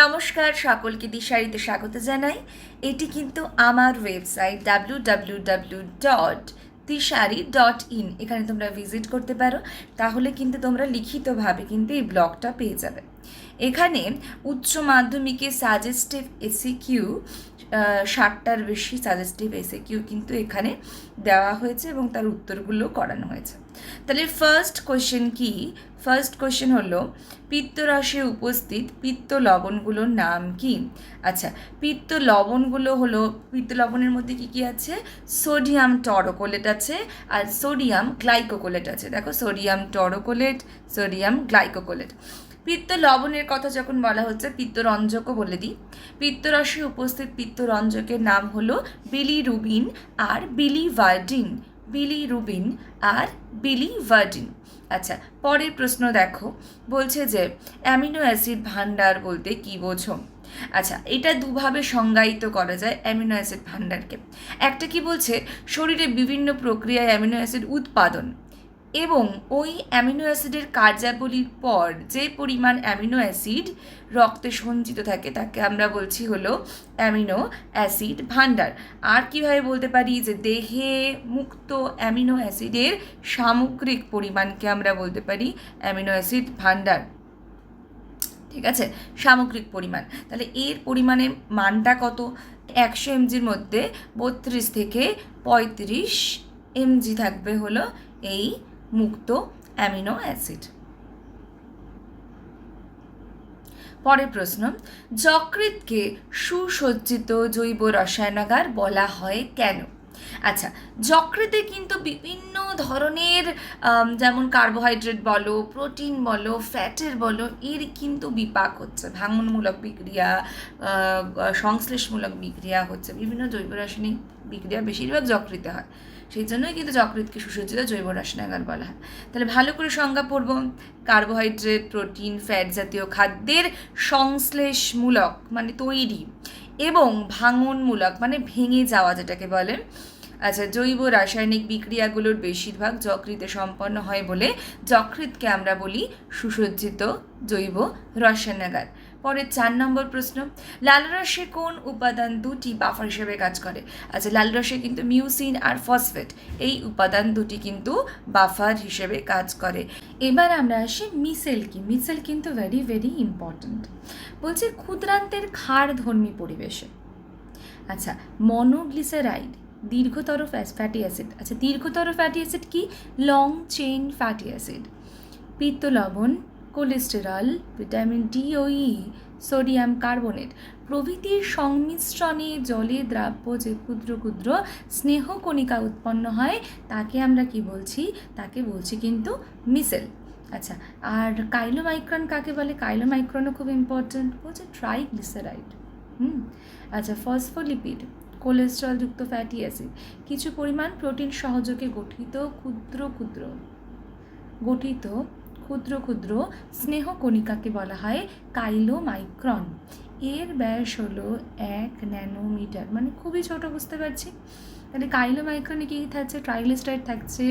নমস্কার, সকলকে দিশারিতে স্বাগত জানাই। এটি কিন্তু আমার website W W W dot Dishari dot in এখানে তোমরা ভিজিট করতে পারো। তাহলে কিন্তু তোমরা লিখিতভাবে কিন্তু এই ব্লগটা পেয়ে যাবে। এখানে উচ্চ মাধ্যমিকে সাজেস্টিভ এসি কিউ ষাটটার বেশি সাজেস্টিভ এসে কিউ কিন্তু এখানে দেওয়া হয়েছে এবং তার উত্তরগুলো করানো হয়েছে। তাহলে ফার্স্ট কোয়েশ্চেন কি? ফার্স্ট কোয়েশ্চেন হলো পিত্তরসে উপস্থিত পিত্ত লবণগুলোর নাম কি? আচ্ছা পিত্ত লবণগুলো হলো পিত্ত লবণের মধ্যে কি কি আছে? সোডিয়াম টরোকোলেট আছে আর সোডিয়াম গ্লাইকোকোলেট আছে। দেখো সোডিয়াম টরোকোলেট সোডিয়াম গ্লাইকোকোলেট পিত্ত লবণের কথা যখন বলা হচ্ছে, পিত্তরঞ্জকও বলে দিই। পিত্তরসে উপস্থিত পিত্তরঞ্জকের নাম হলো, বিলিরুবিন আর বিলি বিলিভার্ডিন। বিলিরুবিন আর বিলি ভার্ডিন আচ্ছা পরের প্রশ্ন দেখো। বলছে যে, অ্যামিনো অ্যাসিড ভান্ডার বলতে কী বোঝো? আচ্ছা এটা দুভাবে সংজ্ঞায়িত করা যায় অ্যামিনো অ্যাসিড ভান্ডারকে একটা কি বলছে, শরীরে বিভিন্ন প্রক্রিয়ায় অ্যামিনো অ্যাসিড উৎপাদন। এবং ওই অ্যামিনো অ্যাসিডের কার্যাবলীর পর যে পরিমাণ অ্যামিনো অ্যাসিড রক্তে সঞ্চিত থাকে, তাকে আমরা বলছি হলো অ্যামিনো অ্যাসিড ভান্ডার আর কীভাবে বলতে পারি যে দেহে মুক্ত অ্যামিনো অ্যাসিডের সামগ্রিক পরিমাণকে আমরা বলতে পারি অ্যামিনো অ্যাসিড ভান্ডার ঠিক আছে? সামগ্রিক পরিমাণ। তাহলে এর পরিমাণের মানটা কত? একশো এমজির মধ্যে বত্রিশ থেকে পঁয়ত্রিশ এমজি থাকবে হলো এই মুক্ত অ্যামিনো অ্যাসিড। পরের প্রশ্ন যকৃতকে সুসজ্জিত জৈব রসায়নাগার বলা হয় কেন? আচ্ছা যকৃতে কিন্তু বিভিন্ন ধরনের যেমন কার্বোহাইড্রেট বলো, প্রোটিন বলো, ফ্যাটের বলো, এর কিন্তু বিপাক হচ্ছে। ভাঙনমূলক বিক্রিয়া সংশ্লেষমূলক বিক্রিয়া হচ্ছে। বিভিন্ন জৈব রাসায়নিক বিক্রিয়া বেশিরভাগ যকৃতে হয়। সেই জন্যই কিন্তু যকৃতকে সুসজ্জিত জৈব রসায়নাগার বলা হয়। তাহলে ভালো করে সংজ্ঞা পড়ব। কার্বোহাইড্রেট, প্রোটিন, ফ্যাট জাতীয় খাদ্যের সংশ্লেষমূলক মানে তৈরি। এবং ভাঙনমূলক মানে ভেঙে যাওয়া যেটাকে বলেন আচ্ছা জৈব রাসায়নিক বিক্রিয়াগুলোর বেশিরভাগ যকৃতে সম্পন্ন হয় বলে যকৃতকে আমরা বলি সুসজ্জিত জৈব রসায়নাগার। পরের চার নম্বর প্রশ্ন, লাল রসে কোন উপাদান দুটি বাফার হিসেবে কাজ করে? আচ্ছা লাল রসে কিন্তু মিউসিন আর ফসফেট, এই উপাদান দুটি কিন্তু বাফার হিসেবে কাজ করে। এবার আমরা আসি মিসেল কি মিসেল কিন্তু ভেরি ভেরি ইম্পর্ট্যান্ট বলছে ক্ষুদ্রান্তের ক্ষার ধর্মী পরিবেশে। আচ্ছা মনোগ্লিসারাইড দীর্ঘতর ফ্যাটি অ্যাসিড আচ্ছা দীর্ঘতর ফ্যাটি অ্যাসিড কি? লং চেইন ফ্যাটি অ্যাসিড পিত্ত লবণ কোলেস্টেরল, ভিটামিন ডি ও ই, সোডিয়াম কার্বনেট প্রভৃতির সংমিশ্রণে জলে দ্রাব্য যে ক্ষুদ্র ক্ষুদ্র স্নেহকণিকা উৎপন্ন হয়, তাকে আমরা কি বলছি? তাকে বলছি কিন্তু মিসেল। আচ্ছা আর কাইলোমাইক্রন কাকে বলে? কাইলোমাইক্রনও খুব ইম্পর্ট্যান্ট বলছে ট্রাইগ্লিসারাইড। হুম আচ্ছা ফসফোলিপিড, কোলেস্ট্রলযুক্ত ফ্যাটি অ্যাসিড, কিছু পরিমাণ প্রোটিন সহযোগে গঠিত ক্ষুদ্র ক্ষুদ্র, গঠিত ক্ষুদ্র ক্ষুদ্র স্নেহ কণিকাকে বলা হয় কাইলো মাইক্রন এর ব্যাস হলো এক ন্যানোমিটার। মানে খুবই ছোট, বুঝতে পারছি? তাহলে কাইলোমাইক্রনে কী থাকছে? ট্রাইলিস্টাইড থাকছে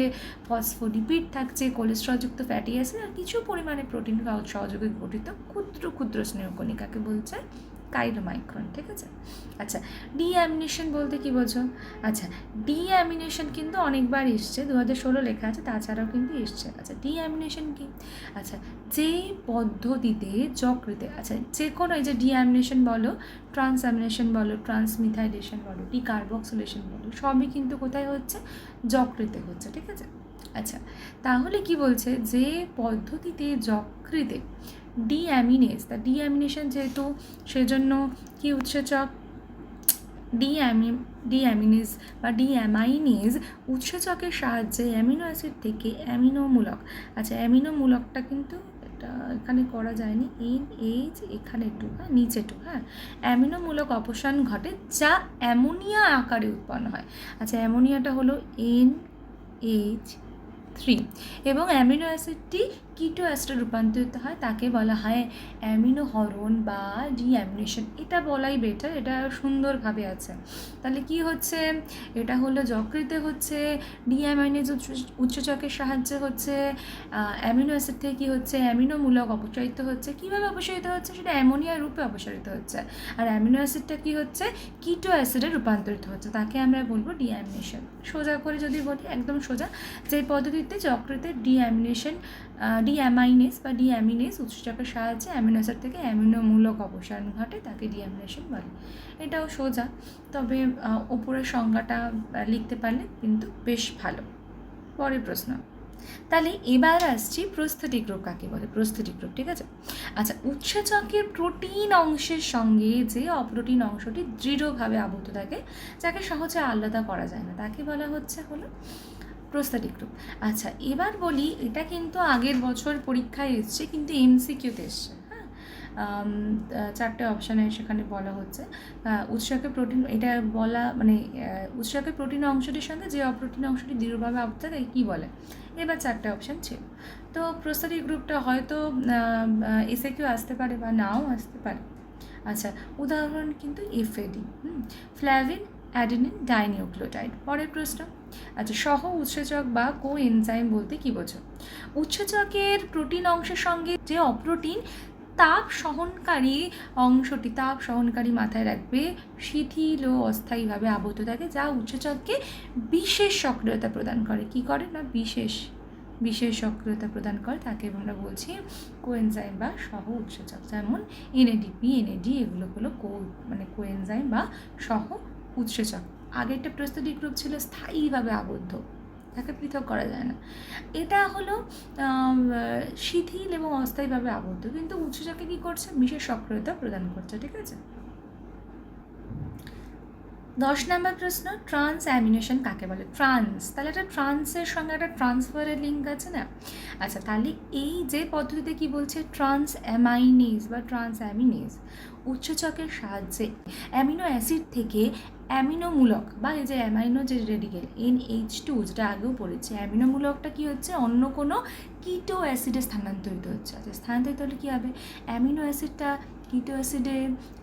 ফসফোলিপিড থাকছে, কোলেস্ট্রলযুক্ত ফ্যাটি অ্যাসিড আর কিছু পরিমাণে প্রোটিন সহযোগে গঠিত ক্ষুদ্র ক্ষুদ্র স্নেহকণিকাকে বলছে কাইলোমাইক্রন ঠিক আছে? আচ্ছা ডিঅ্যামিনেশন বলতে কি বোঝো? আচ্ছা ডিঅ্যামিনেশন কিন্তু অনেকবার এসছে দু হাজার ষোলো লেখা আছে, তাছাড়াও কিন্তু এসছে। আচ্ছা ডিঅ্যামিনেশন কি? আচ্ছা যে পদ্ধতিতে যকৃতে আচ্ছা যে কোনো এই যে ডিঅ্যামিনেশন বলো, ট্রান্সঅ্যামিনেশন বলো, ট্রান্সমিথাইলেশন বলো, ডিকার্বক্সিলেশন বলো, সবই কিন্তু কোথায় হচ্ছে? যকৃতে হচ্ছে, ঠিক আছে? আচ্ছা তাহলে কি বলছে যে পদ্ধতিতে যকৃতে ডিঅ্যামিনেস তা ডিঅ্যামিনেশন যেহেতু সেজন্য কি উৎসেচক? ডিঅ্যামি, ডিঅ্যামিনেজ বা ডিঅ্যামাইনেজ উৎসেচকের সাহায্যে অ্যামিনো অ্যাসিড থেকে অ্যামিনোমূলক। আচ্ছা অ্যামিনোমূলকটা কিন্তু এখানে করা যায়নি। এন এইচ এখানে একটু হ্যাঁ নিচে একটু হ্যাঁ? অ্যামিনোমূলক অপসারণ ঘটে যা অ্যামোনিয়া আকারে উৎপন্ন হয়। আচ্ছা অ্যামোনিয়াটা হলো এন এইচ থ্রি এবং অ্যামিনো অ্যাসিডটি কিটো অ্যাসিডে রূপান্তরিত হয়, তাকে বলা হয় অ্যামিনো হরন বা ডিঅ্যামিনেশন। এটা বলাই বেটার এটা সুন্দরভাবে আছে। তাহলে কি হচ্ছে? এটা হলো যকৃতে হচ্ছে ডিঅ্যামাইনেজ উচ্চচকের সাহায্যে হচ্ছে অ্যামিনো অ্যাসিড থেকে কী হচ্ছে? অ্যামিনোমূলক অপসারিত হচ্ছে। কীভাবে অপসারিত হচ্ছে? সেটা অ্যামোনিয়া রূপে অপসারিত হচ্ছে। আর অ্যামিনো অ্যাসিডটা কী হচ্ছে? কিটো অ্যাসিডে রূপান্তরিত হচ্ছে। তাকে আমরা বলব ডিঅ্যামিনেশন। সোজা করে যদি বলি, একদম সোজা, যে পদ্ধতিতে যকৃতে ডিঅ্যামিনেশন ডিঅ্যামাইনেস বা ডিঅ্যামিনেস উৎসেচকের সাহায্যে অ্যামিনো অ্যাসিড থেকে অ্যামিনোমূলক অপসারণ ঘটে, তাকে ডিঅ্যামিনেশন বলে। এটাও সোজা, তবে ওপরের সংজ্ঞাটা লিখতে পারলে কিন্তু বেশ ভালো। পরের প্রশ্ন, তাহলে এবার আসছি প্রস্থেটিক রোগ কাকে বলে? প্রস্থেটিক রোগ, ঠিক আছে? আচ্ছা উৎসেচকের প্রোটিন অংশের সঙ্গে যে অপ্রোটিন অংশটি দৃঢ়ভাবে আবদ্ধ থাকে, যাকে সহজে আলাদা করা যায় না, তাকে বলা হচ্ছে হলো প্রস্তাটিক রোগ আচ্ছা এবার বলি এটা কিন্তু আগের বছর পরীক্ষায় এসছে কিন্তু এমসিকিউতে এসছে হ্যাঁ? চারটে অপশানে সেখানে বলা হচ্ছে। আহ, উৎসকের প্রোটিন এটা বলা মানে আহ, প্রোটিন অংশটির সঙ্গে যে অপ্রোটিন অংশটি দৃঢ়ভাবে আবদ্ধ থাকে কী বলে? এবার চারটে অপশান ছিল। তো প্রস্তাটিক গ্রুপটা হয়তো এসে কেউ আসতে পারে বা নাও আসতে পারে। আচ্ছা উদাহরণ কিন্তু এফএডি হুম? Flavin adenine dinucleotide. পরের প্রশ্ন। আচ্ছা সহ উৎসেচক বা কো এনজাইম বলতে কী বোঝো? উৎসেচকের প্রোটিন অংশের সঙ্গে যে অপ্রোটিন, তাপ সহনকারী অংশটি, তাপ সহনকারী মাথায় রাখবে, শিথিল ও অস্থায়ীভাবে আবদ্ধ থাকে, যা উৎসেচককে বিশেষ সক্রিয়তা প্রদান করে। কি করে? না, বিশেষ বিশেষ সক্রিয়তা প্রদান করে, তাকে আমরা বলছি কোএনজাইম বা সহ উৎসেচক। যেমন এনএডিপি, এনএডি, এগুলো হলো কো মানে কোএনজাইম বা সহ উৎসেচক। আগেরটা প্রস্তুতি গ্রুপ ছিল স্থায়ীভাবে আবদ্ধ। তাকে পৃথক করা যায় না। এটা হলো শিথিল এবং অস্থায়ীভাবে আবদ্ধ। কিন্তু উৎসেচকে কী করছে? বিশেষ সক্রিয়তা প্রদান করছে, ঠিক আছে? দশ নম্বর প্রশ্ন ট্রান্স অ্যামিনেশন কাকে বলে? ট্রান্স তাহলে একটা ট্রান্সের সঙ্গে একটা ট্রান্সফারের লিঙ্ক আছে না? আচ্ছা তাহলে এই যে পদ্ধতিতে কি বলছে? ট্রান্স অ্যামাইনেজ বা ট্রান্স অ্যামিনেজ উচ্চচকের সাহায্যে অ্যামিনো অ্যাসিড থেকে অ্যামিনোমূলক বা এই যে অ্যামাইনো যে রেডিকেল এন এইচ টু, যেটা আগেও পড়েছে, অ্যামিনোমূলকটা কী হচ্ছে? অন্য কোনো কিটো অ্যাসিডে স্থানান্তরিত হচ্ছে। আচ্ছা স্থানান্তরিত হলে কী হবে? অ্যামিনো অ্যাসিডটা কিটো অ্যাসিডে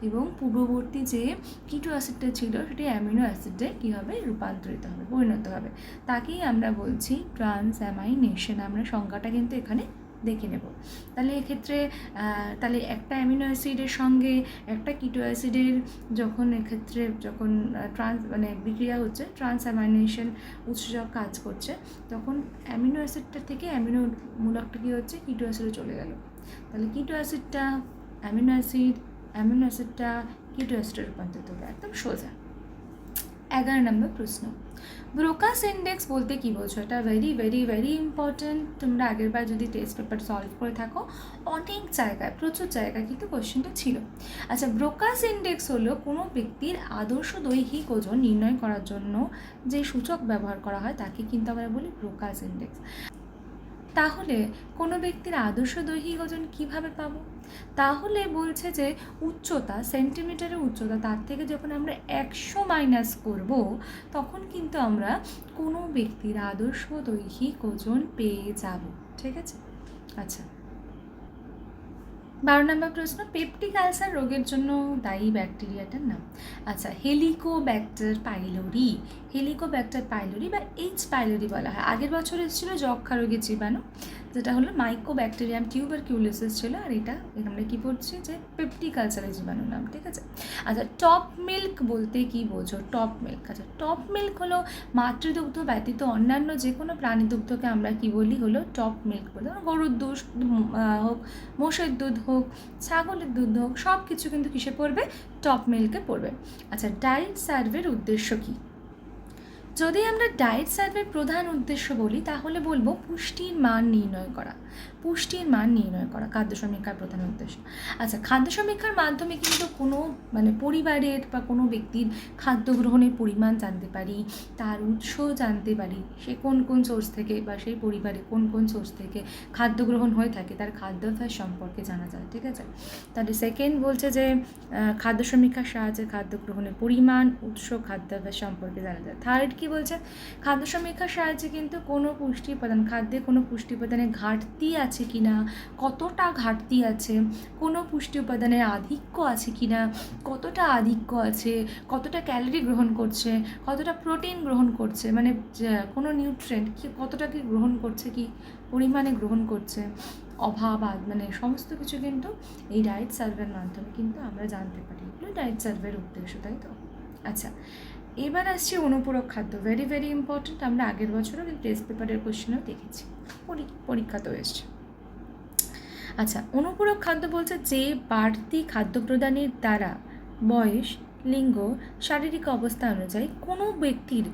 এবং পূর্ববর্তী যে কিটো অ্যাসিডটা ছিল, সেটি অ্যামিনো অ্যাসিডে কী হবে? রূপান্তরিত হবে, পরিণত হবে। তাকেই আমরা বলছি ট্রান্স অ্যামাইনেশন আমরা সংজ্ঞাটা কিন্তু এখানে দেখে নেব। তাহলে এক্ষেত্রে তাহলে একটা অ্যামিনো অ্যাসিডের সঙ্গে একটা কিটো অ্যাসিডের যখন এক্ষেত্রে যখন ট্রান্স মানে বিক্রিয়া হচ্ছে ট্রান্স অ্যামাইনেশন উৎসেচক কাজ করছে, তখন অ্যামিনো অ্যাসিডটা থেকে অ্যামিনো মূলকটা কী হচ্ছে, কিটো অ্যাসিডে চলে গেল। তাহলে কিটো অ্যাসিডটা অ্যামিনো অ্যাসিড, অ্যামিনো অ্যাসিডটা কিটো অ্যাসিডে রূপান্তরিত হলো, একদম সোজা। এগারো নম্বর প্রশ্ন। ব্রোকাস ইন্ডেক্স বলতে কী বোঝো? এটা ভেরি ভেরি ভেরি ইম্পর্ট্যান্ট তোমরা আগের বার যদি টেস্ট পেপার সলভ করে থাকো, অনেক জায়গায়, প্রচুর জায়গায় কিন্তু কোশ্চেনটা ছিল। আচ্ছা ব্রোকাস ইন্ডেক্স হলো কোনো ব্যক্তির আদর্শ দৈহিক ওজন নির্ণয় করার জন্য যে সূচক ব্যবহার করা হয়, তাকে কিন্তু আমরা বলি ব্রোকাস ইন্ডেক্স তাহলে কোনো ব্যক্তির আদর্শ দৈহিক ওজন কীভাবে পাবো? তাহলে বলছে যে উচ্চতা সেন্টিমিটারের উচ্চতা, তার থেকে যখন আমরা একশো মাইনাস করব, তখন কিন্তু আমরা কোনো ব্যক্তির আদর্শ দৈহিক ওজন পেয়ে যাব। ঠিক আছে? আচ্ছা। বারো নম্বর প্রশ্ন পেপটিক আলসার রোগের জন্য দায়ী ব্যাকটেরিয়াটার নাম। আচ্ছা হেলিকোব্যাক্টার পাইলোরি হেলিকোব্যাক্টার পাইলোরি বা এইচ পাইলোরি বলা হয়। আগের বছর এসেছিল যক্ষা রোগের জীবাণু, যেটা হলো মাইকোব্যাকটেরিয়াম টিউবারকিউলোসিস ছিল, আর এটা আমরা কী পড়ছি যে পেপটিক আলসারের জীবাণু নাম, ঠিক আছে? আচ্ছা টপ মিল্ক বলতে কি বোঝো? টপ মিল্ক আচ্ছা টপ মিল্ক হলো মাতৃদুগ্ধ ব্যতীত অন্যান্য যে কোনো প্রাণীদুগ্ধকে আমরা কি বলি? হলো টপ মিল্ক বলি। গরুর দুধ হোক, মোষের দুধ হোক, ছাগলের দুধ হোক সব কিছু কিন্তু কিসে পড়বে? টপ মিল্কে পড়বে। আচ্ছা ডায়েট সার্ভের উদ্দেশ্য কী? যদি আমরা ডায়েট সার্ভের প্রধান উদ্দেশ্য বলি তাহলে বলব পুষ্টির মান নির্ণয় করা। পুষ্টির মান নির্ণয় করা, খাদ্য সমীক্ষার প্রধান উদ্দেশ্য। আচ্ছা খাদ্য সমীক্ষার মাধ্যমে কিন্তু কোনো মানে পরিবারের বা কোনো ব্যক্তির খাদ্য গ্রহণের পরিমাণ জানতে পারি, তার উৎস জানতে পারি, সে কোন কোন সোর্স থেকে বা সেই পরিবারে কোন কোন সোর্স থেকে খাদ্য গ্রহণ হয়ে থাকে, তার খাদ্যাভ্যাস সম্পর্কে জানা যায়, ঠিক আছে? তাহলে সেকেন্ড বলছে যে খাদ্য সমীক্ষার সাহায্যে খাদ্য গ্রহণের পরিমাণ, উৎস খাদ্যাভ্যাস সম্পর্কে জানা যায়। থার্ড কি বলছে? খাদ্য সমীক্ষার সাহায্যে কিন্তু কোনো পুষ্টি উপাদান, খাদ্যে কোনো পুষ্টি উপাদানের ঘাটতি আছে কি না কতটা ঘাটতি আছে, কোনো পুষ্টি উপাদানের আধিক্য আছে কি না কতটা আধিক্য আছে, কতটা ক্যালোরি গ্রহণ করছে, কতটা প্রোটিন গ্রহণ করছে মানে কোনো নিউট্রেন্ট কি কতটা কি গ্রহণ করছে, কি পরিমাণে গ্রহণ করছে, অভাব মানে সমস্ত কিছু কিন্তু এই ডায়েট সার্ভের মাধ্যমে কিন্তু আমরা জানতে পারি। এগুলো ডায়েট সার্ভের উদ্দেশ্য, তাই তো? আচ্ছা এবার আসছে অনুপূরক খাদ্য। ভেরি ভেরি ইম্পর্ট্যান্ট আমরা আগের বছরও টেস্ট পেপারের কোশ্চেনও দেখেছি। পরীক্ষা তো এসছে। আচ্ছা অনুপূরক খাদ্য বলছে যে বাড়তি খাদ্য প্রদানের দ্বারা বয়স, লিঙ্গ, শারীরিক অবস্থা অনুযায়ী কোনো ব্যক্তির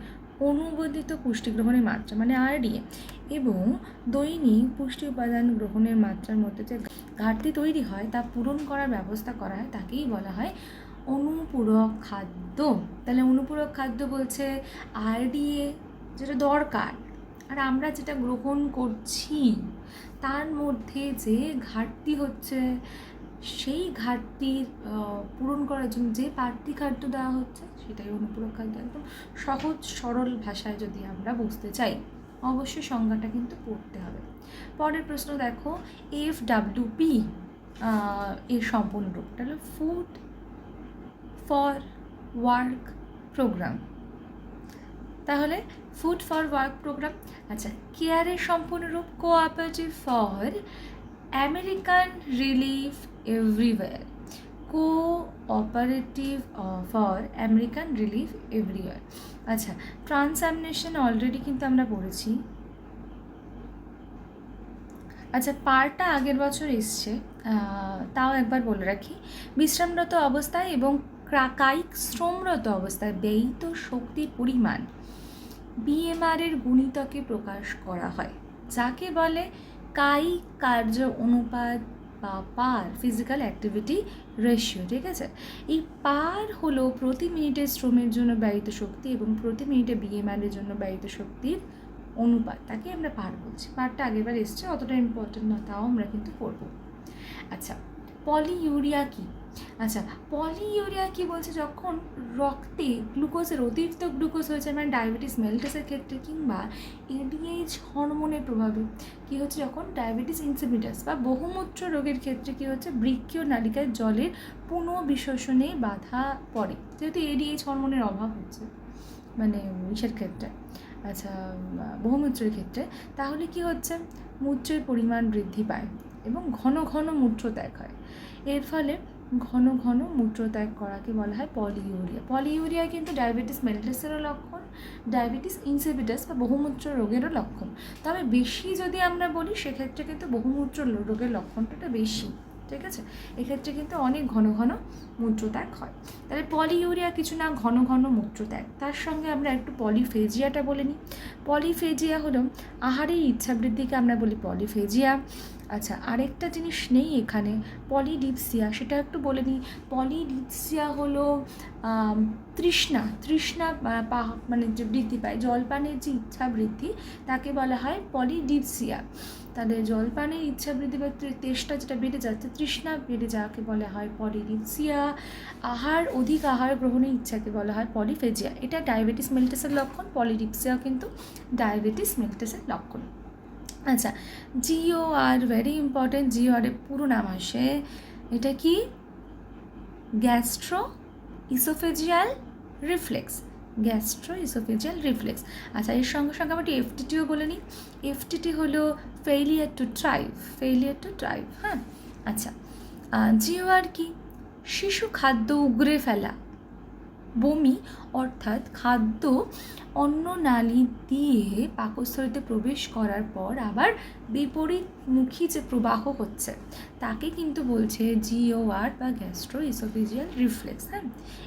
অনুমোদিত পুষ্টি গ্রহণের মাত্রা মানে আরডিএ এবং দৈনিক পুষ্টি উপাদান গ্রহণের মাত্রার মধ্যে যে ঘাটতি তৈরি হয় তা পূরণ করার ব্যবস্থা করা হয়, তাকেই বলা হয় অনুপূরক খাদ্য। তাহলে অনুপূরক খাদ্য বলছে আরডিএ যেটা দরকার আর আমরা যেটা গ্রহণ করছি, তার মধ্যে যে ঘাটতি হচ্ছে, সেই ঘাটতির পূরণ করার জন্য যে বাড়তি খাদ্য দেওয়া হচ্ছে, সেটাই অনুপূরক খাদ্য। একদম সহজ, সরল ভাষায় যদি আমরা বুঝতে চাই, অবশ্যই সংজ্ঞাটা কিন্তু পড়তে হবে। পরের প্রশ্ন দেখো এফ ডাব্লিউ পি এর সম্পূর্ণ রূপটা হলো ফুড ফর ওয়ার্ক প্রোগ্রাম তাহলে ফুড ফর ওয়ার্ক প্রোগ্রাম আচ্ছা কেয়ারের সম্পূর্ণ রূপ cooperative for American relief everywhere cooperative for American relief everywhere আচ্ছা ট্রান্সামনেশন অলরেডি কিন্তু আমরা পড়েছি। আচ্ছা পারটা আগের বছর এসছে তাও একবার বলে রাখি। বিশ্রামরত অবস্থায় এবং কায়িক শ্রমরত অবস্থায় ব্যয়িত শক্তির পরিমাণ বিএমআর এর গুণিতকে প্রকাশ করা হয়, যাকে বলে কায়িক কার্য অনুপাত বা পার ফিজিক্যাল অ্যাক্টিভিটি রেশিও, ঠিক আছে? এই পার হলো প্রতি মিনিটে শ্রমের জন্য ব্যয়িত শক্তি এবং প্রতি মিনিটে বিএমআর এর জন্য ব্যয়িত শক্তির অনুপাত, তাকে আমরা পার বলছি। পারটা আগেরবার এসছে, অতটা ইম্পর্টেন্ট না, তাও আমরা কিন্তু পড়ব আচ্ছা পলিইউরিয়া কি? আচ্ছা পলিইউরিয়া কি বলছে? যখন রক্তে গ্লুকোজের অতিরিক্ত গ্লুকোজ হয়েছে মানে ডায়াবেটিস মেল্টাসের ক্ষেত্রে কিংবা এডিএইচ হরমোনের প্রভাবে, কি হচ্ছে? যখন ডায়াবেটিস ইনসিপিটাস বা বহুমূত্র রোগের ক্ষেত্রে কী হচ্ছে? বৃক্ষীয় নালিকায় জলের পুনঃবিশোষণে বাধা পড়ে, যেহেতু এডিএইচ হরমোনের অভাব হচ্ছে মানে ইসের ক্ষেত্রে আচ্ছা বহুমূত্রের ক্ষেত্রে, তাহলে কি হচ্ছে? মূত্রের পরিমাণ বৃদ্ধি পায় এবং ঘন ঘন মূত্র ত্যাগ হয়। এর ফলে ঘন ঘন মূত্রত্যাগ করাকে বলা হয় পলিইউরিয়া পলিইউরিয়া কিন্তু ডায়াবেটিস মেলিটাসেরও লক্ষণ, ডায়াবেটিস ইনসিপিটাস বা বহুমূত্র রোগেরও লক্ষণ। তবে বেশি যদি আমরা বলি, সেক্ষেত্রে কিন্তু বহুমূত্র রোগের লক্ষণটা বেশি, ঠিক আছে? এক্ষেত্রে কিন্তু অনেক ঘন ঘন মূত্রত্যাগ হয়। তাহলে পলিইউরিয়া কিছু না, ঘন ঘন মূত্রত্যাগ। তার সঙ্গে আমরা একটু পলিফেজিয়াটা বলে নিই। পলিফেজিয়া হলো আহারের ইচ্ছা বৃদ্ধিকে আমরা বলি পলিফেজিয়া। আচ্ছা আরেকটা জিনিস নেই এখানে, পলিডিপসিয়া, সেটা একটু বলে নিই পলিডিপসিয়া হলো তৃষ্ণা তৃষ্ণা মানে যে বৃদ্ধি পায়, জলপানের যে ইচ্ছা বৃদ্ধি তাকে বলা হয় পলিডিপসিয়া। তাদের জলপানের ইচ্ছা বৃদ্ধি বা তেষ্টা যেটা বেড়ে যাচ্ছে, তৃষ্ণা বেড়ে যাওয়াকে বলা হয় পলিডিপসিয়া। আহার, অধিক আহার গ্রহণের ইচ্ছাকে বলা হয় পলিফেজিয়া। এটা ডায়াবেটিস মেলিটাসের লক্ষণ, পলিডিপসিয়া কিন্তু ডায়াবেটিস মেলিটাসের লক্ষণ। আচ্ছা G O R very important G O R পুরো নাম আসে, এটা কি? Gastro oesophageal reflex, gastro oesophageal reflex. আচ্ছা এর সঙ্গে সঙ্গে আমরা এফটিটিও বলে নিই। এফটিটি হলো failure to thrive failure to thrive হ্যাঁ? আচ্ছা জিও আর কি? শিশু খাদ্য উগরে ফেলা বমি, অর্থাৎ খাদ্য অন্ন নালী দিয়ে পাকস্থলিতে প্রবেশ করার পর আবার বিপরীতমুখী যে প্রবাহ হচ্ছে, তাকে কিন্তু বলছে জিওআর বা গ্যাস্ট্রো ইসোফিজিয়াল রিফ্লেক্স হ্যাঁ?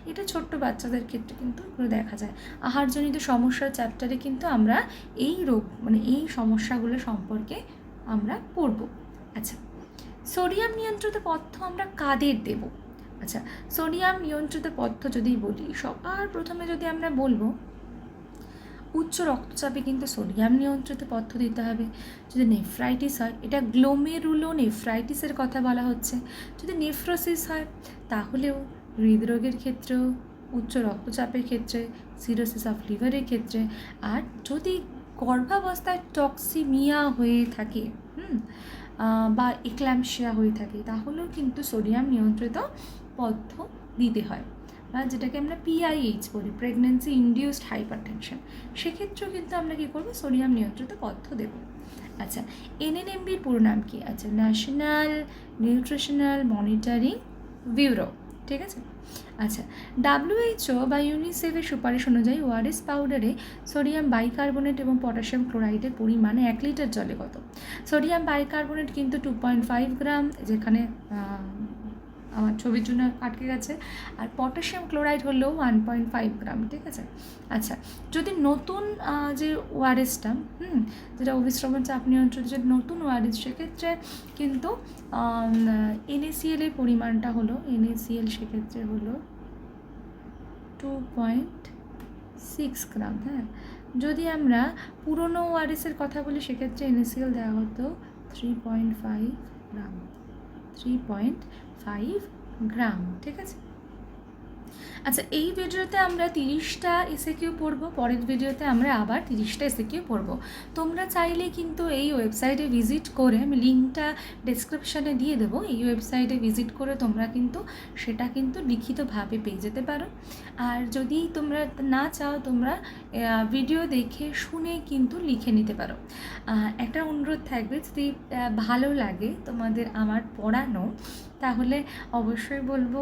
এটা ছোট্ট বাচ্চাদের ক্ষেত্রে কিন্তু দেখা যায়। আহারজনিত সমস্যার চ্যাপ্টারে কিন্তু আমরা এই রোগ মানে এই সমস্যাগুলো সম্পর্কে আমরা পড়ব। আচ্ছা সোডিয়াম নিয়ন্ত্রিত পথ্য আমরা কাদের দেব? আচ্ছা সোডিয়াম নিয়ন্ত্রিত পথ্য যদি বলি, সবার প্রথমে যদি আমরা বলব, উচ্চ রক্তচাপে কিন্তু সোডিয়াম নিয়ন্ত্রিত পথ্য দিতে হবে। যদি নেফ্রাইটিস হয়, এটা গ্লোমেরুলো নেফ্রাইটিসের কথা বলা হচ্ছে। যদি নেফ্রোসিস হয়, তাহলেও হৃদরোগের ক্ষেত্রেও, উচ্চ রক্তচাপের ক্ষেত্রে সিরোসিস অফ লিভারের ক্ষেত্রে, আর যদি গর্ভাবস্থায় টক্সিমিয়া হয়ে থাকে, হুম বা এক্ল্যাম্পসিয়া হয়ে থাকে, তাহলেও কিন্তু সোডিয়াম নিয়ন্ত্রিত পথ্য দিতে হয় বা যেটাকে আমরা পিআইএইচ বলি প্রেগনেন্সি ইনডিউসড হাইপার টেনশন সেক্ষেত্রেও কিন্তু আমরা কী করব? সোডিয়াম নিয়ন্ত্রিত পথ্য দেবো। আচ্ছা এনএনএমবির পুরো নাম কি? আচ্ছা ন্যাশনাল নিউট্রিশনাল মনিটরিং ব্যুরো ঠিক আছে? আচ্ছা ডাব্লিউএইচও বা ইউনিসেফের সুপারিশ অনুযায়ী ওআরএস পাউডারে সোডিয়াম বাইকার্বনেট এবং পটাশিয়াম ক্লোরাইডের পরিমাণ এক লিটার জলে কত? সোডিয়াম বাইকার্বনেট কিন্তু টু পয়েন্ট ফাইভ গ্রাম যেখানে আমার ছবির জন্য আটকে গেছে। আর পটাশিয়াম ক্লোরাইড হলো ওয়ান পয়েন্ট ফাইভ গ্রাম, ঠিক আছে? আচ্ছা যদি নতুন যে ওআরএসটা হুম, যেটা অভিশ্রবণ চাপ নিয়ন্ত্রণ, যে নতুন ওআরএস, সেক্ষেত্রে কিন্তু এনএসিএল এর পরিমাণটা হলো এনএসিএল সেক্ষেত্রে হলো টু পয়েন্ট সিক্স গ্রাম হ্যাঁ? যদি আমরা পুরনো ওআরএসের কথা বলি, সেক্ষেত্রে এনএসিএল দেওয়া হতো three point five gram three point five gram, ঠিক আছে? আচ্ছা এই ভিডিওতে আমরা তিরিশটা এসে কিউ পড়ব, পরের ভিডিওতে আমরা আবার তিরিশটা এসে কিউ পড়ব। তোমরা চাইলে কিন্তু এই ওয়েবসাইটে ভিজিট করে আমি লিঙ্কটা ডেসক্রিপশানে দিয়ে দেবো, এই ওয়েবসাইটে ভিজিট করে তোমরা কিন্তু সেটা কিন্তু লিখিতভাবে পেয়ে যেতে পারো। আর যদি তোমরা না চাও, তোমরা ভিডিও দেখে শুনে কিন্তু লিখে নিতে পারো। একটা অনুরোধ থাকবে, যদি ভালো লাগে তোমাদের আমার পড়ানো তাহলে অবশ্যই বলব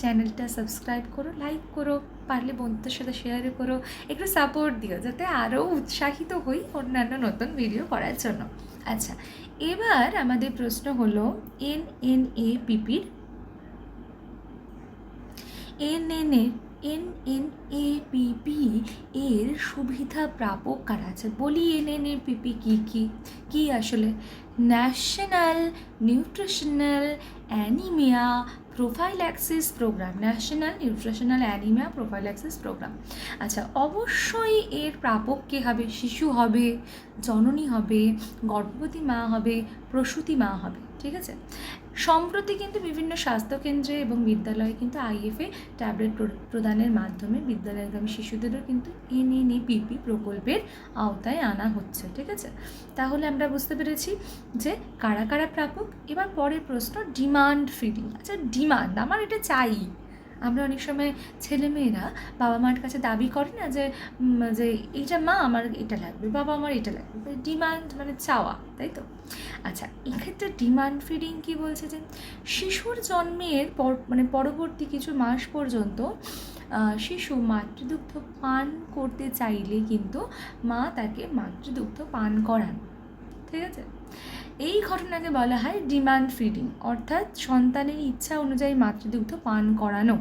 চ্যানেলটা সাবস্ক্রাইব করো, লাইক করো, পারলে বন্ধুদের সাথে শেয়ার করো, একটু সাপোর্ট দিও, যাতে আরও উৎসাহিত হই অন্যান্য নতুন ভিডিও করার জন্য। আচ্ছা এবার আমাদের প্রশ্ন হলো এন এন এ পিপির এন এন এ পিপি এর সুবিধা প্রাপক কারা আছে? বলি এন এন এ পিপি কী কী কী আসলে? National nutritional anaemia prophylaxis programme. National nutritional anaemia profile prophylaxis programme. আচ্ছা অবশ্যই এর প্রাপক কে হবে? শিশু হবে, জননী হবে, গর্ভবতী মা হবে, প্রসূতি মা হবে। ঠিক আছে? সম্প্রতি কিন্তু বিভিন্ন স্বাস্থ্যকেন্দ্রে এবং বিদ্যালয়ে কিন্তু আইএফএ ট্যাবলেট প্র- প্রদানের মাধ্যমে বিদ্যালয়গামী শিশুদেরও কিন্তু এনএনএপিপি প্রকল্পের আওতায় আনা হচ্ছে, ঠিক আছে? তাহলে আমরা বুঝতে পেরেছি যে কারা কারা প্রাপক? এবার পরের প্রশ্ন, ডিমান্ড ফিডিং। আচ্ছা ডিমান্ড, আমার এটা চাই। আমরা অনেক সময় ছেলেমেয়েরা বাবা মার কাছে দাবি করে না যে যে এইটা মা আমার এটা লাগবে, বাবা আমার এটা লাগবে ডিমান্ড মানে চাওয়া, তাই তো? আচ্ছা এক্ষেত্রে ডিমান্ড ফিডিং কি বলছে যে, শিশুর জন্মের পর মানে পরবর্তী কিছু মাস পর্যন্ত শিশু মাতৃদুগ্ধ পান করতে চাইলে কিন্তু মা তাকে মাতৃদুগ্ধ পান করান, ঠিক আছে? এই ঘটনাকে বলা হয় ডিমান্ড ফিডিং অর্থাৎ সন্তানের ইচ্ছা অনুযায়ী মাতৃদুগ্ধ পান করানো।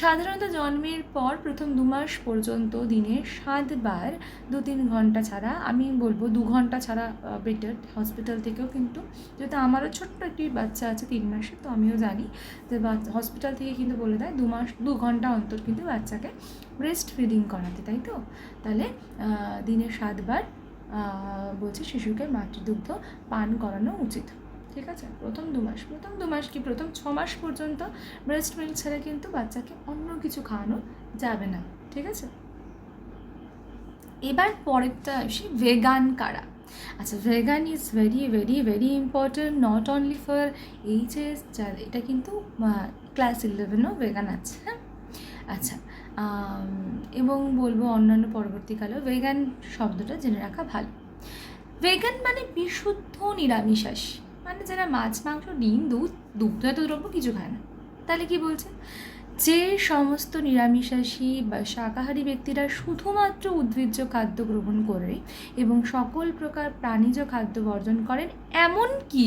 সাধারণত জন্মের পর প্রথম দু মাস পর্যন্ত দিনে সাতবার দু তিন ঘণ্টা ছাড়া, আমি বলব দু ঘণ্টা ছাড়া বেটার হসপিটাল থেকেও কিন্তু। যেহেতু আমারও ছোট্ট একটি বাচ্চা আছে তিন মাসে তো আমিও জানি যে হসপিটাল থেকে কিন্তু বলে দেয় দু মাস, দু ঘণ্টা অন্তর কিন্তু বাচ্চাকে ব্রেস্ট ফিডিং করাতে, তাই তো? তাহলে দিনে সাতবার বলছে শিশুকে মাতৃদুগ্ধ পান করানো উচিত। ঠিক আছে? প্রথম দু মাস। প্রথম দু মাস কি? প্রথম ছ মাস পর্যন্ত ব্রেস্ট মিল্ক ছাড়া কিন্তু বাচ্চাকে অন্য কিছু খাওয়ানো যাবে না। ঠিক আছে? এবার পরেরটা আসি ভেগান কারা? আচ্ছা vegan is very very very important not only for HS যার, এটা কিন্তু ক্লাস ইলেভেনও ভেগান আছে হ্যাঁ? আচ্ছা এবং বলব অন্যান্য পরবর্তীকালেও ভেগান শব্দটা জেনে রাখা ভালো। ভেগান মানে বিশুদ্ধ নিরামিষাশী। মানে যারা মাছ, মাংস, ডিম, দুধ দুগ্ধজাত দ্রব্য কিছু খায় না। তাহলে কি বলছে? যে সমস্ত নিরামিষাশী বা শাকাহারী ব্যক্তিরা শুধুমাত্র উদ্ভিজ্জ খাদ্য গ্রহণ করে এবং সকল প্রকার প্রাণীজ খাদ্য বর্জন করেন, এমনকি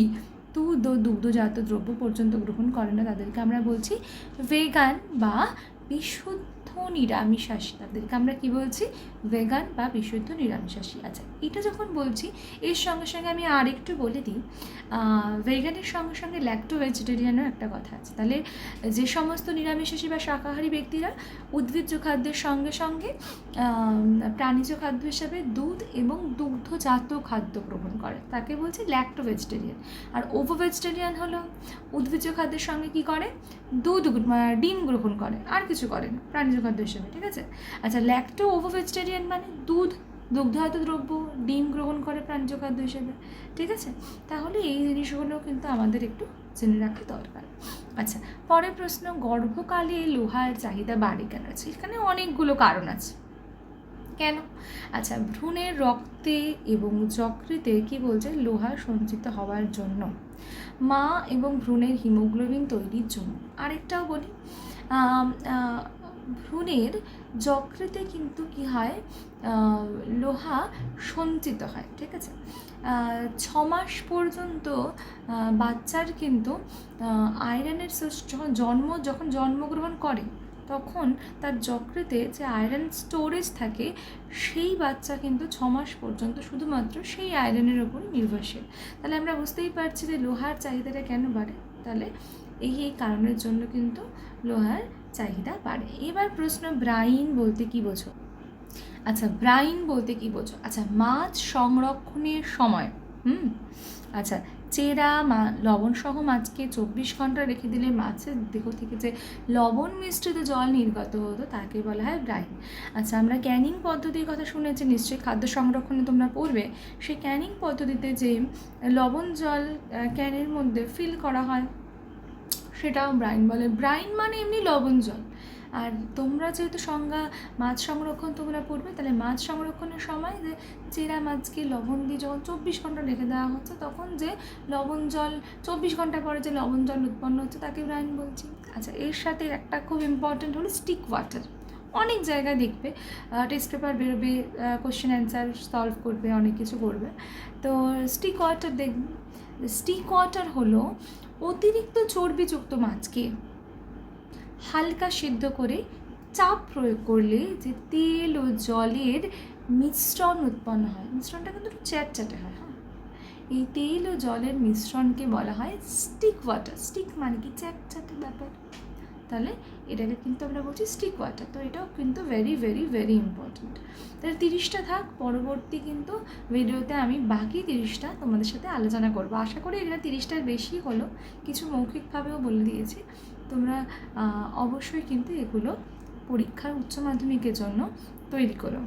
দুধ ও দুগ্ধজাত দ্রব্য পর্যন্ত গ্রহণ করে না তাদেরকে আমরা বলছি ভেগান বা বিশুদ্ধ নিরামিষাশী তাদেরকে আমরা কি বলছি? ভেগান বা বিশুদ্ধ নিরামিষাশী। আচ্ছা এটা যখন বলছি, এর সঙ্গে সঙ্গে আমি আরেকটু বলে দিই ভেগানের সঙ্গে সঙ্গে ল্যাক্টো ভেজিটেরিয়ানও একটা কথা আছে। তাহলে যে সমস্ত নিরামিষাশী বা শাকাহারী ব্যক্তিরা উদ্ভিজ্জ খাদ্যের সঙ্গে সঙ্গে প্রাণীজ খাদ্য হিসাবে দুধ এবং দুগ্ধজাত খাদ্য গ্রহণ করে। তাকে বলছি ল্যাক্টো ভেজিটেরিয়ান আর ওভো ভেজিটেরিয়ান হলো, উদ্ভিজ্জ খাদ্যের সঙ্গে কি করে? দুধ, ডিম গ্রহণ করে। আর কিছু করে না, প্রাণীজ খাদ্য হিসেবে, ঠিক আছে? আচ্ছা ল্যাক্টো ওভো ভেজিটেরিয়ান মানে দুধ, দুগ্ধজাত দ্রব্য, ডিম গ্রহণ করে প্রাণীজ খাদ্য হিসেবে। ঠিক আছে? তাহলে এই জিনিসগুলো কিন্তু আমাদের একটু জেনে রাখা দরকার। আচ্ছা পরের প্রশ্ন, গর্ভকালে লোহার চাহিদা বাড়ে কেন? আছে এখানে অনেকগুলো কারণ আছে। কেন? আচ্ছা ভ্রূণের রক্তে এবং যকৃতে কি বলছে? লোহা সঞ্চিত হওয়ার জন্য। মা এবং ভ্রূণের হিমোগ্লোবিন তৈরির জন্য। আরেকটাও বলি ভ্রূণের যকৃতে কিন্তু কি হয়? লোহা সঞ্চিত হয়, ঠিক আছে? ছ মাস পর্যন্ত বাচ্চার কিন্তু আয়রনের যখন জন্ম, যখন জন্মগ্রহণ করে, তখন তার যকৃতে যে আয়রন স্টোরেজ থাকে, সেই বাচ্চা কিন্তু ছ মাস পর্যন্ত শুধুমাত্র সেই আয়রনের ওপর নির্ভরশীল। তাহলে আমরা বুঝতেই পারছি যে লোহার চাহিদাটা কেন বাড়ে? তাহলে এই এই কারণের জন্য কিন্তু লোহার চাহিদা বাড়ে। এবার প্রশ্ন ব্রাইন বলতে কি বোঝো? আচ্ছা ব্রাইন বলতে কি বোঝো? আচ্ছা মাছ সংরক্ষণের সময়, হুম? আচ্ছা চেরা, মা লবণ সহ মাছকে চব্বিশ ঘণ্টা রেখে দিলে মাছের দেহ থেকে যে লবণ মিশ্রিত জল নির্গত হতো, তাকে বলা হয় ব্রাইন। আচ্ছা আমরা ক্যানিং পদ্ধতির কথা শুনেছি, নিশ্চয়ই খাদ্য সংরক্ষণে তোমরা পড়বে। সেই ক্যানিং পদ্ধতিতে যে লবণ জল ক্যানের মধ্যে ফিল করা হয় সেটাও ব্রাইন বলে। ব্রাইন মানে এমনি লবণ জল। আর তোমরা যেহেতু সংজ্ঞা মাছ সংরক্ষণ তোমরা পড়বে, তাহলে মাছ সংরক্ষণের সময় যে চেরা মাছকে লবণ দিয়ে যখন চব্বিশ ঘণ্টা রেখে দেওয়া হচ্ছে, তখন যে লবণ জল, চব্বিশ ঘণ্টা পরে যে লবণ জল উৎপন্ন হচ্ছে, তাকে ব্রাইন বলছি। আচ্ছা এর সাথে একটা খুব ইম্পর্টেন্ট হলো স্টিক ওয়াটার অনেক জায়গায় দেখবে। টেস্ট পেপার বেরোবে কোশ্চেন অ্যান্সার সলভ করবে, অনেক কিছু করবে। তো স্টিক ওয়াটার দেখবে স্টিক ওয়াটার হলো অতিরিক্ত চর্বিযুক্ত মাছকে হালকা সিদ্ধ করে চাপ প্রয়োগ করলে যে তেল ও জলের মিশ্রণ উৎপন্ন হয়। মিশ্রণটা কিন্তু চ্যাটচ্যাটে হয় হ্যাঁ। এই তেল ও জলের মিশ্রণকে বলা হয় স্টিক ওয়াটার স্টিক মানে কি? চ্যাটচ্যাটে ব্যাপার। তাহলে এটাকে কিন্তু আমরা বলছি স্টিক ওয়াটার তো এটাও কিন্তু ভেরি ভেরি ভেরি ইম্পর্ট্যান্ট তাহলে তিরিশটা থাক, পরবর্তী কিন্তু ভিডিওতে আমি বাকি তিরিশটা তোমাদের সাথে আলোচনা করব। আশা করি এটা তিরিশটার বেশি হলো। কিছু মৌখিকভাবেও বলে দিয়েছি। তোমরা অবশ্যই কিন্তু এগুলো পরীক্ষার উচ্চ মাধ্যমিকের জন্য তৈরি করো।